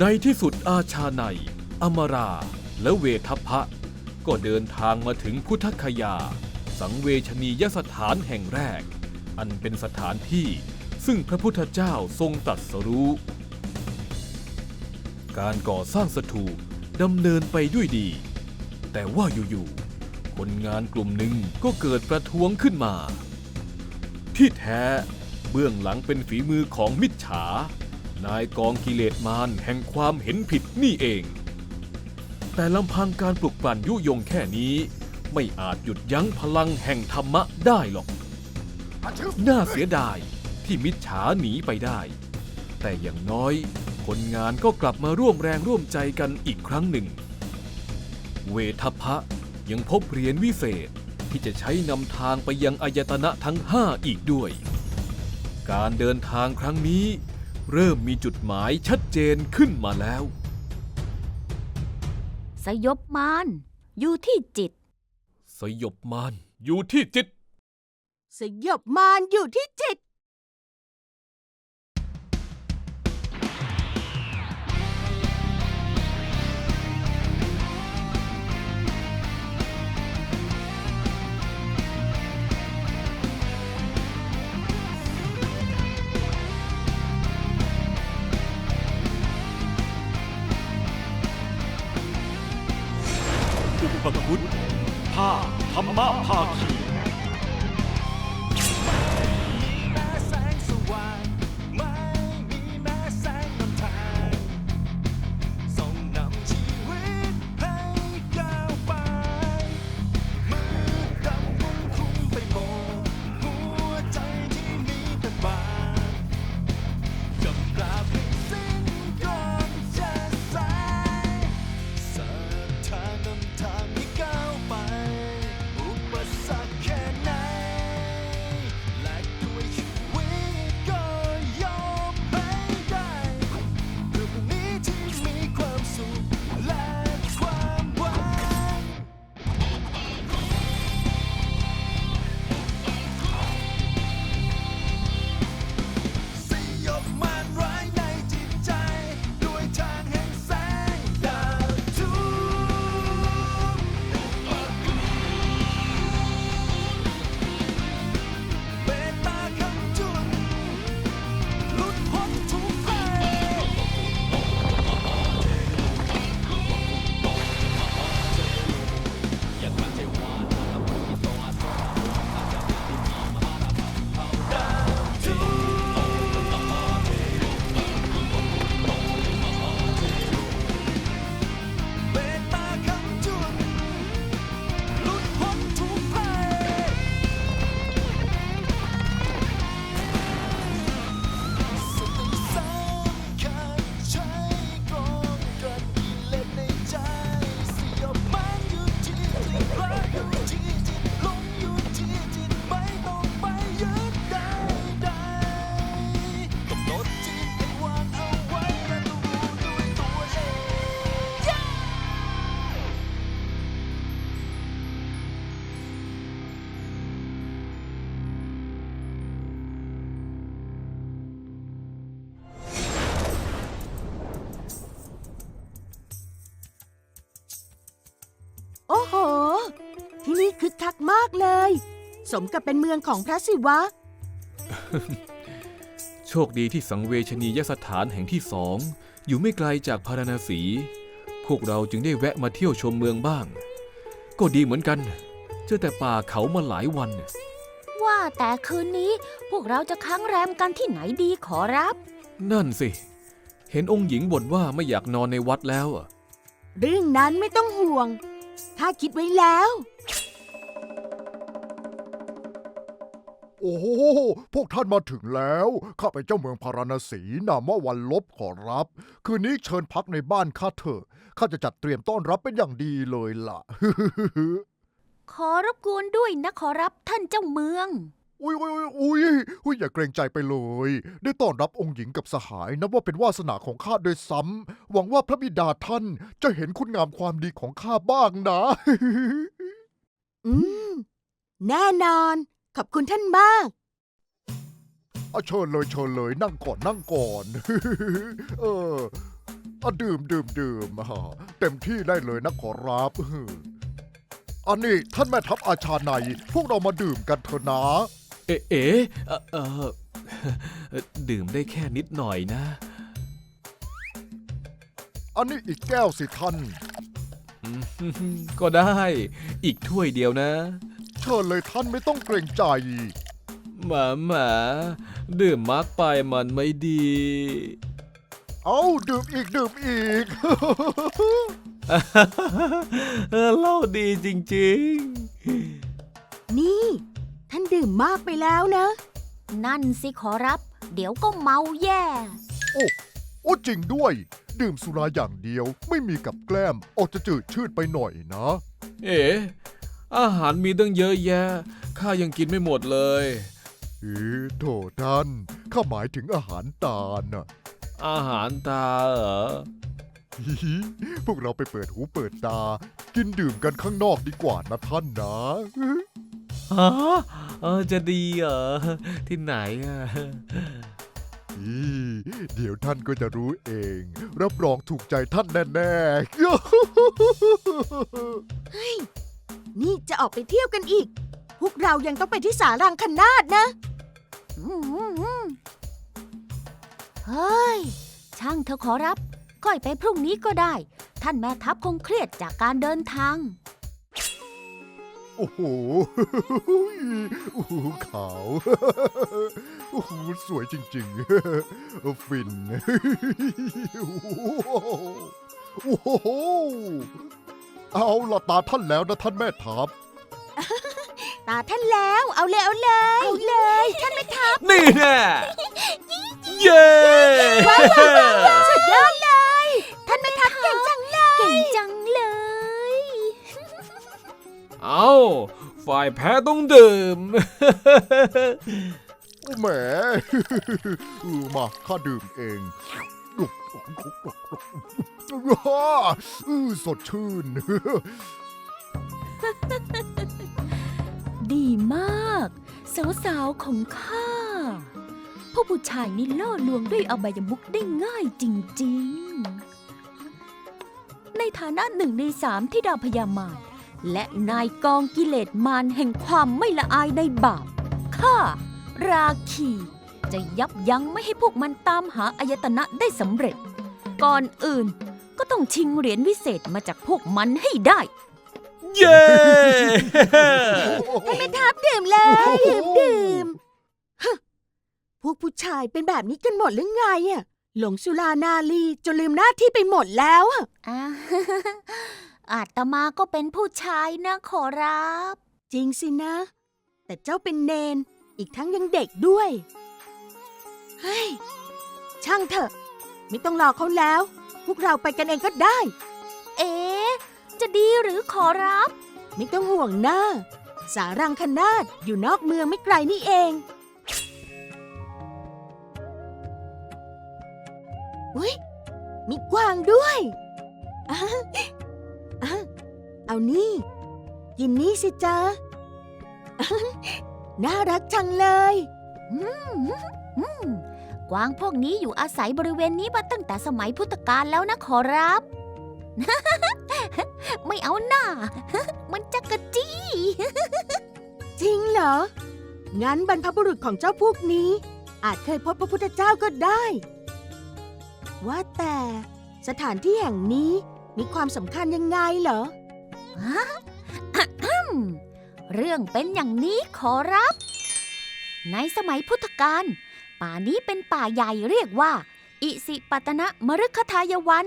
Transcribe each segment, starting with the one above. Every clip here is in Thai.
ในที่สุดอาชาในอมรา และเวทัพพะ ก็เดินทางมาถึงพุทธคยา สังเวชนียสถานแห่งแรก อันเป็นสถานที่ซึ่งพระพุทธเจ้าทรงตรัสรู้ การก่อสร้างสถูปดำเนินไปด้วยดี แต่ว่าอยู่ๆคนงานกลุ่มหนึ่งก็เกิดประท้วงขึ้นมา ที่แท้เบื้องหลังเป็นฝีมือของมิจฉา นายกองกิเลสมารแห่งความเห็นผิดนี่เอง แต่ลำพังการปลุกปั่นยุยงแค่นี้ ไม่อาจหยุดยั้งพลังแห่งธรรมะได้หรอก น่าเสียดายที่มิจฉาหนีไปได้ แต่อย่างน้อยคนงานก็กลับมาร่วมแรงร่วมใจกันอีกครั้งหนึ่ง เวทพพะยังพบเหรียญวิเศษที่จะใช้นำทางไปยังอายตนะทั้งห้าอีกด้วย การเดินทางครั้งนี้ เริ่มมีจุดหมายชัดเจนขึ้นมาแล้ว สยบมารอยู่ที่จิต สยบมารอยู่ที่จิต สยบมารอยู่ที่จิต ร มากเลย สมกับเป็นเมืองของพระศิวะ โชคดีที่สังเวชนียสถานแห่งที่สอง อยู่ไม่ไกลจากพาราณสี พวกเราจึงได้แวะมาเที่ยวชมเมืองบ้าง ก็ดีเหมือนกัน เจอแต่ป่าเขามาหลายวัน ว่าแต่คืนนี้พวกเราจะค้างแรมกันที่ไหนดีขอรับ นั่นสิ เห็นองค์หญิงบ่นว่าไม่อยากนอนในวัดแล้วอะ เรื่องนั้นไม่ต้องห่วงข้าคิดไว้แล้ว โอ้โห พวกท่านมาถึงแล้ว ข้าเป็นเจ้าเมืองพาราณสีนามว่าวันลบขอรับ คืนนี้เชิญพักในบ้านข้าเถอะ ข้าจะจัดเตรียมต้อนรับเป็นอย่างดีเลยล่ะ ขอรบกวนด้วยนะขอรับท่านเจ้าเมือง อุ้ยอุ้ยอุ้ยอุ้ยอุ้ยอย่าเกรงใจไปเลย ได้ต้อนรับองค์หญิงกับสหายนับว่าเป็นวาสนาของข้าโดยซ้ำ หวังว่าพระบิดาท่านจะเห็นคุณงามความดีของข้าบ้างนะ อืม แน่นอน ขอบคุณท่านมาก เอาเชิญเลยเชิญเลยนั่งก่อนนั่งก่อน เอออะดื่มดื่มดื่มอ่าเต็มที่ได้เลยนะขอรับ อันนี้ท่านแม่ทัพอาชาในยพวกเรามาดื่มกันเถอะนะ เอ๋เอ๋เอ่อเออดื่มได้แค่นิดหน่อยนะ อันนี้อีกแก้วสิท่าน อืมก็ได้ อีกถ้วยเดียวนะ เชิญเลยท่านไม่ต้องเกรงใจหมาหมาดื่มมากไปมันไม่ดี เอาดื่มอีกดื่มอีก เออเหล่าดีจริงนี่ ท่านดื่มมากไปแล้วนะ นั่นสิขอรับ เดี๋ยวก็เมาแย่ โอ้โอ้จริงด้วย ดื่มสุราอย่างเดียวไม่มีกับแกล้มออกจะจืดชืดไปหน่อยนะ ๆ เอ๋ อาหารมีตั้งเยอะแยะ ข้ายังกินไม่หมดเลยเอ๊ะโถท่านข้าหมายถึงอาหารตาลน่ะ อาหารตาเหรอ ฮิฮิพวกเราไปเปิดหูเปิดตา กินดื่มกันข้างนอกดีกว่านะท่านนะ ฮะเออจะดีเหรอ ที่ไหนอะ อีเดี๋ยวท่านก็จะรู้เอง รับรองถูกใจท่านแน่ นี่จะออกไปเที่ยวกันอีก พวกเรายังต้องไปที่สารังคนาดนะอืมเฮ้ย ช่างเธอะขอรับ ค่อยไปพรุ่งนี้ก็ได้ ท่านแม่ทัพคงเครียดจากการเดินทางๆโอ้โห โอ้โหขาว โอ้โห สวยจริงๆ ฟิน โอ้โห เอาละตาท่านแล้วนะท่านแม่ทัพตาท่านแล้วเอาเลยเอาเลยเอาเลย ท่านไม่ทับนี่แน่เย้สุดยอดเลย ท่านไม่ทับเก่งจังเลย เก่งจังเลย เอาฝ่ายแพ้ต้องดื่มโอ้แหมเออมาข้าดื่มเองว้า อื้อสดชื่น ดีมาก สาวๆของข้าพวกผู้ชายนี่ล่อลวงด้วยอบายมุกได้ง่ายจริงๆ ในฐานะหนึ่งในสามที่ดาวพยามารและนายกองกิเลสมารแห่งความไม่ละอายในบาปข้าราคี จะยับยั้งไม่ให้พวกมันตามหาอายตนะได้สำเร็จ ก่อนอื่น ก็ต้องชิงเหรียญวิเศษมาจากพวกมันให้ได้ เย้ท่านไม่ทับดื่มเลยดื่มดื่มฮะพวกผู้ชายเป็นแบบนี้กันหมดหรือไงอะหลงสุรานาลีจนลืมหน้าที่ไปหมดแล้วอะอ่า อาตมาก็เป็นผู้ชายนะขอรับ จริงสินะ แต่เจ้าเป็นเนน อีกทั้งยังเด็กด้วย เฮ้ย ช่างเถอะ ไม่ต้องรอเขาแล้ว พวกเราไปกันเองก็ได้ เอ๊ะ จะดีหรือขอรับ ไม่ต้องห่วงหน้าสารังคนาดอยู่นอกเมืองไม่ไกลนี่เอง อุ้ย มีกวางด้วยอะอะเอานี่ กินนี่สิจ๊ะอะน่ารักจังเลย อืม กวางพวกนี้อยู่อาศัยบริเวณนี้มาตั้งแต่สมัยพุทธกาลแล้วนะขอรับ ไม่เอาหน้า มันจะกระจี้ จริงเหรอ งั้นบรรพบุรุษของเจ้าพวกนี้ อาจเคยพบพระพุทธเจ้าก็ได้ ว่าแต่สถานที่แห่งนี้มีความสำคัญยังไงเหรอ เรื่องเป็นอย่างนี้ขอรับ ในสมัยพุทธกาล ป่านี้เป็นป่าใหญ่เรียกว่า อิสิปตนะมฤคทายวัน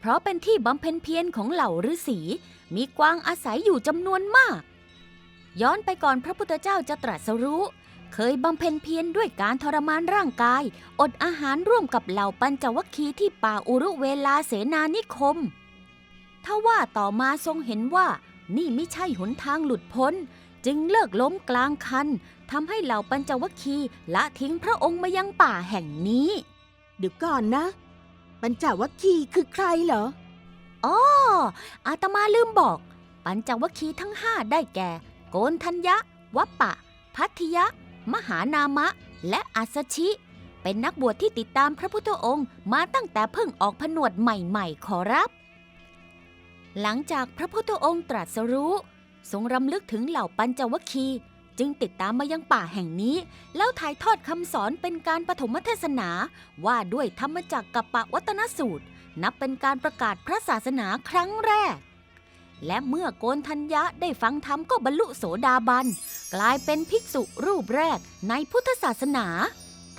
เพราะเป็นที่บำเพ็ญเพียรของเหล่าฤาษีมีกวางอาศัยอยู่จำนวนมาก ย้อนไปก่อนพระพุทธเจ้าจะตรัสรู้ เคยบำเพ็ญเพียรด้วยการทรมานร่างกาย อดอาหารร่วมกับเหล่าปัญจวัคคีย์ที่ป่าอุรุเวลาเสนานิคมทว่าต่อมาทรงเห็นว่านี่ไม่ใช่หนทางหลุดพ้น จึงเลิกล้มกลางคัน ทำให้เหล่าปัญจวัคคีย์ละทิ้งพระองค์มายังป่าแห่งนี้ เดี๋ยวก่อนนะ ปัญจวัคคีย์คือใครเหรออ้ออาตมาลืมบอก ปัญจวัคคีย์ทั้งห้าได้แก่ โกนทัญญะ วัปปะ พัทธิยะ มหานามะ และอัสสชิพเป็นนักบวชที่ติดตามพระพุทธองค์มาตั้งแต่เพิ่งออกผนวดใหม่ๆ ขอรับ หลังจากพระพุทธองค์ตรัสรู้ ทรงรำลึกถึงเหล่าปัญจวัคคีย์ จึงติดตามมายังป่าแห่งนี้ แล้วถ่ายทอดคำสอนเป็นการปฐมเทศนา ว่าด้วยธรรมจักรกับปวัตนสูตร นับเป็นการประกาศพระศาสนาครั้งแรก และเมื่อโกนทัญญะได้ฟังธรรมก็บรรลุโสดาบัน กลายเป็นภิกษุรูปแรกในพุทธศาสนา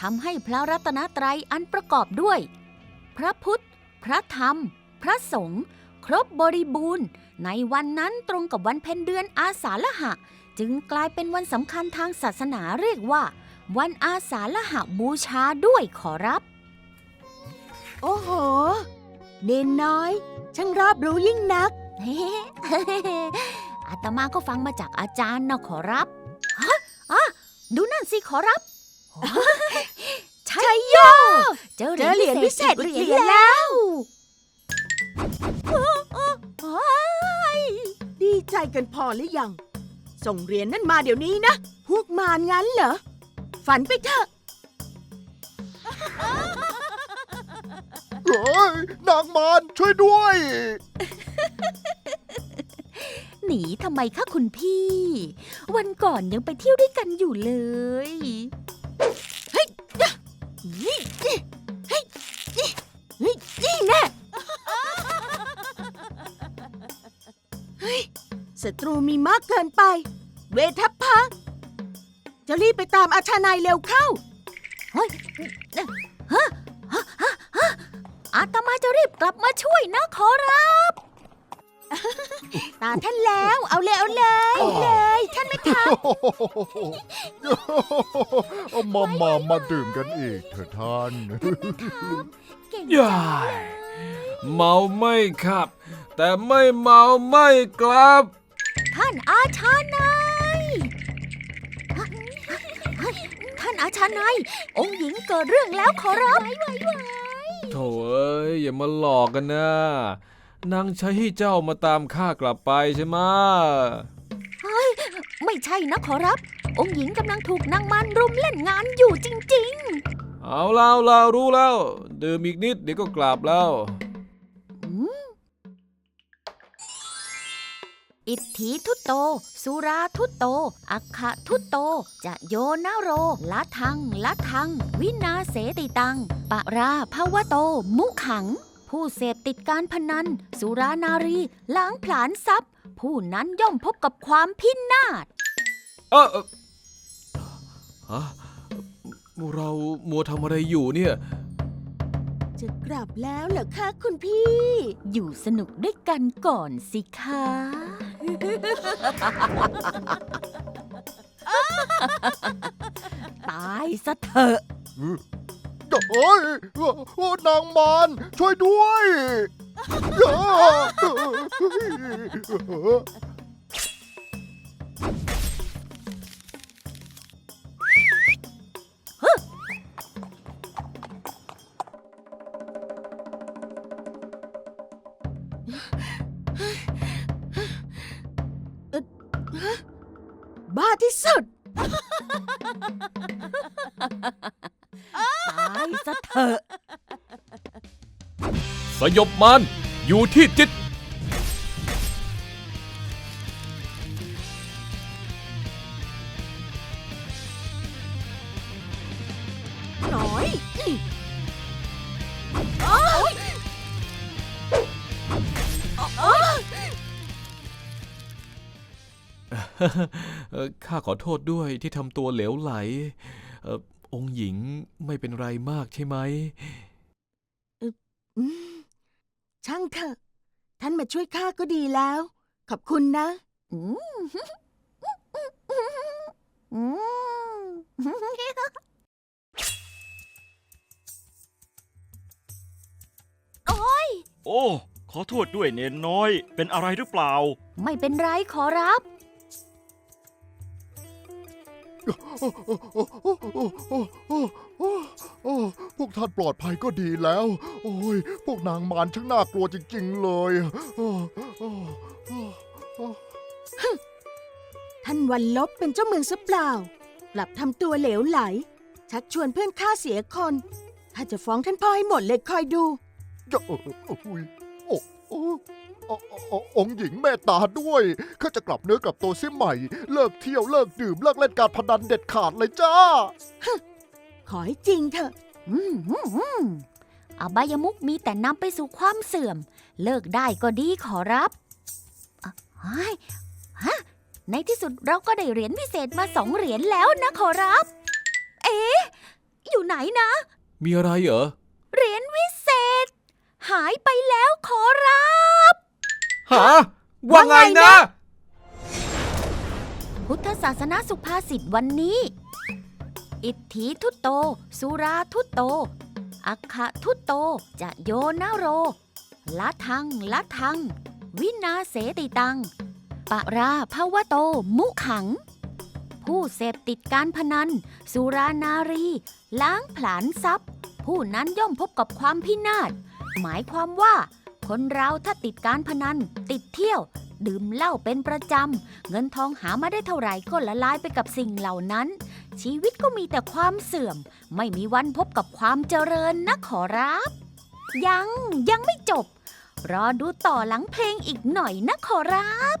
ทำให้พระรัตนตรัยอันประกอบด้วย พระพุทธ พระธรรม พระสงฆ์ครบบริบูรณ์ ในวันนั้นตรงกับวันเพ็ญเดือนอาสาฬหะ จึงกลายเป็นวันสำคัญทางศาสนาเรียกว่า วันอาสาฬหะบูชาด้วยขอรับ โอ้โห เนนน้อย ช่างรอบรู้ยิ่งนัก เฮ้อาตมาก็ฟังมาจากอาจารย์นะขอรับฮะอะดูนั่นสิขอรับ ใช่โยเจอเจอเหรียญพิเศษอีกเหรียญแล้วโอ้ยดีใจกันพอหรือยัง ส่งเหรียญนั่นมาเดี๋ยวนี้นะ พวกมารงั้นเหรอ ฝันไปเถอะ เฮ้ยนางมารช่วยด้วย หนีทำไมคะคุณพี่ วันก่อนยังไปเที่ยวด้วยกันอยู่เลยนี่นี่เฮ้ย ศัตรูมีมากเกินไป เวทัพพังจะรีบไปตามอาชานายเร็วเข้าอาตมาจะรีบกลับมาช่วยนะขอรับ ตาท่านแล้ว เอาเลยเอาเลยเอาเลย ท่านไม่ทเอามามามาดื่มกันอีกเถอะท่าน เก่งย่ายเมาไม่ครับ แต่ไม่เมาไม่กลับ ท่านอาชานายท่านอาชานายองค์หญิงเกิดเรื่องแล้วขอรับโถเอ้ยอย่ามาหลอกกันนะนางใช้ให้เจ้ามาตามข้ากลับไปใช่ไหมะไม่ใช่นะขอรับ องค์หญิงกำลังถูกนางมันรุมเล่นงานอยู่จริงเอาแล้วเรารู้แล้ว ดื่มอีกนิดเดี๋ยวก็กลับแล้วๆอืม อิทธิทุตโต สุราทุตโต อัคคะทุตโต จะโยนาโร ละทัง ละทัง วินาเสติตัง ปะราภาวะโต มุขัง ผู้เสพติดการพนัน สุรานารี ล้างผลาญทรัพย์ ผู้นั้นย่อมพบกับความพินาศ เออเอ่อฮะเรามัวทำอะไรอยู่เนี่ย จะกลับแล้วเหรอคะคุณพี่ อยู่สนุกด้วยกันก่อนสิคะ ตายซะเถอะโอ้ยโอ้นางมารช่วยด้วย สยบมันอยู่ที่จิต หน่อยนี่เอ่อข้าขอโทษด้วยที่ทำตัวเหลวไหลเอ่อองค์หญิงไม่เป็นไรมากใช่ไหม อืม ช่างเถอะ ท่านมาช่วยข้าก็ดีแล้ว ขอบคุณนะ อืมอืมโอ้ ขอโทษด้วยเนนน้อย เป็นอะไรหรือเปล่า ไม่เป็นไรขอรับ พวกท่านปลอดภัยก็ดีแล้ว โอ้ย พวกนางมารช่างน่ากลัวจริงๆเลยท่านวันลบเป็นเจ้าเมืองซะเปล่า กลับทำตัวเหลวไหล ชักชวนเพื่อนข้าเสียคนถ้าจะฟ้องท่านพ่อให้หมดเลยคอยดูจะเอออุ้ยโอ้ อ้โอ้โอ้องค์หญิงเมตตาด้วยข้าจะกลับเนื้อกลับตัวเสียใหม่ เลิกเที่ยวเลิกดื่มเลิกเล่นการพนันเด็ดขาดเลยจ้า ขอให้จริงเถอะอืมอืมอืมอบายมุกมีแต่นำไปสู่ความเสื่อม เลิกได้ก็ดีขอรับอะเฮ้ยฮะในที่สุดเราก็ได้เหรียญพิเศษมาสองเหรียญแล้วนะขอรับ เอ๊ะอยู่ไหนนะ มีอะไรเหรอ เหรียญวิเศษ หายไปแล้วขอรับ หาว่าไงนะ พุทธศาสนาสุภาษิตวันนี้ อิทธิทุตโต สุราทุตโต อัคคะทุตโต จะโยนโร ละทัง ละทัง วินาเสติตัง ปะราภาวะโต มุขัง ผู้เสพติดการพนัน สุรานารี ล้างผลาญทรัพย์ ผู้นั้นย่อมพบกับความพินาศ หมายความว่า คนเราถ้าติดการพนัน ติดเที่ยว ดื่มเหล้าเป็นประจำ เงินทองหามาได้เท่าไหร่ก็ละลายไปกับสิ่งเหล่านั้น ชีวิตก็มีแต่ความเสื่อม ไม่มีวันพบกับความเจริญนะขอรับ ยังยังไม่จบ รอดูต่อหลังเพลงอีกหน่อยนะขอรับ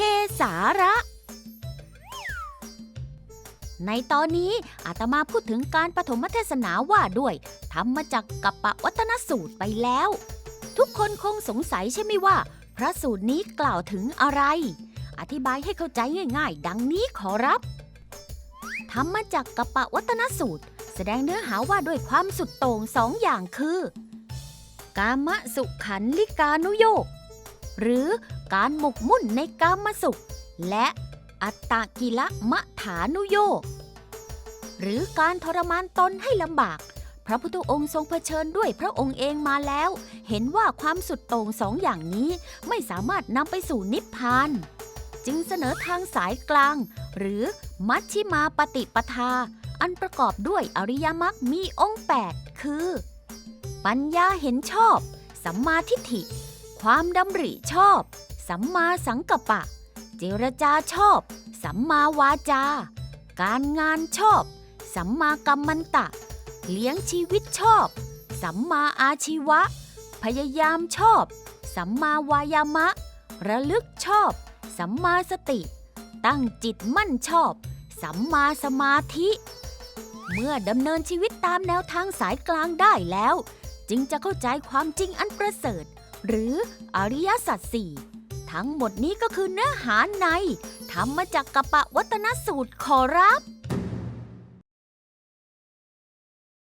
สัพเพสาระ ในตอนนี้อาตมาพูดถึงการปฐมเทศนาว่าด้วยทำมาจากกัปปวัตนสูตรไปแล้ว ทุกคนคงสงสัยใช่ไหมว่า พระสูตรนี้กล่าวถึงอะไร อธิบายให้เข้าใจง่ายๆ ดังนี้ขอรับทำมาจากกัปปวัตนสูตร แสดงเนื้อหาว่าด้วยความสุดโต่งสองอย่างคือ กามสุขันลิกานุโยก หรือ การหมกมุ่นในกามสุข และอัตตกิละมะฐานุโยกหรือการทรมานตนให้ลำบาก พระพุทธองค์ทรงเผชิญด้วยพระองค์เองมาแล้ว เห็นว่าความสุดโต่งสองอย่างนี้ไม่สามารถนำไปสู่นิพพาน จึงเสนอทางสายกลาง หรือมัชชิมาปฏิปทา อันประกอบด้วยอริยมรรคมีองค์ 8 คือ ปัญญาเห็นชอบ สัมมาทิฏฐิ ความดำริชอบ สัมมาสังกัปปะ เจรจาชอบ สัมมาวาจา การงานชอบ สัมมากัมมันตะ เลี้ยงชีวิตชอบ สัมมาอาชีวะ พยายามชอบ สัมมาวายามะ ระลึกชอบ สัมมาสติ ตั้งจิตมั่นชอบ สัมมาสมาธิ เมื่อดำเนินชีวิตตามแนวทางสายกลางได้แล้ว จึงจะเข้าใจความจริงอันประเสริฐ หรืออริยสัจสี่ ทั้งหมดนี้ก็คือเนื้อหาในทำมาจากระปะวัตนสูตรขอรับ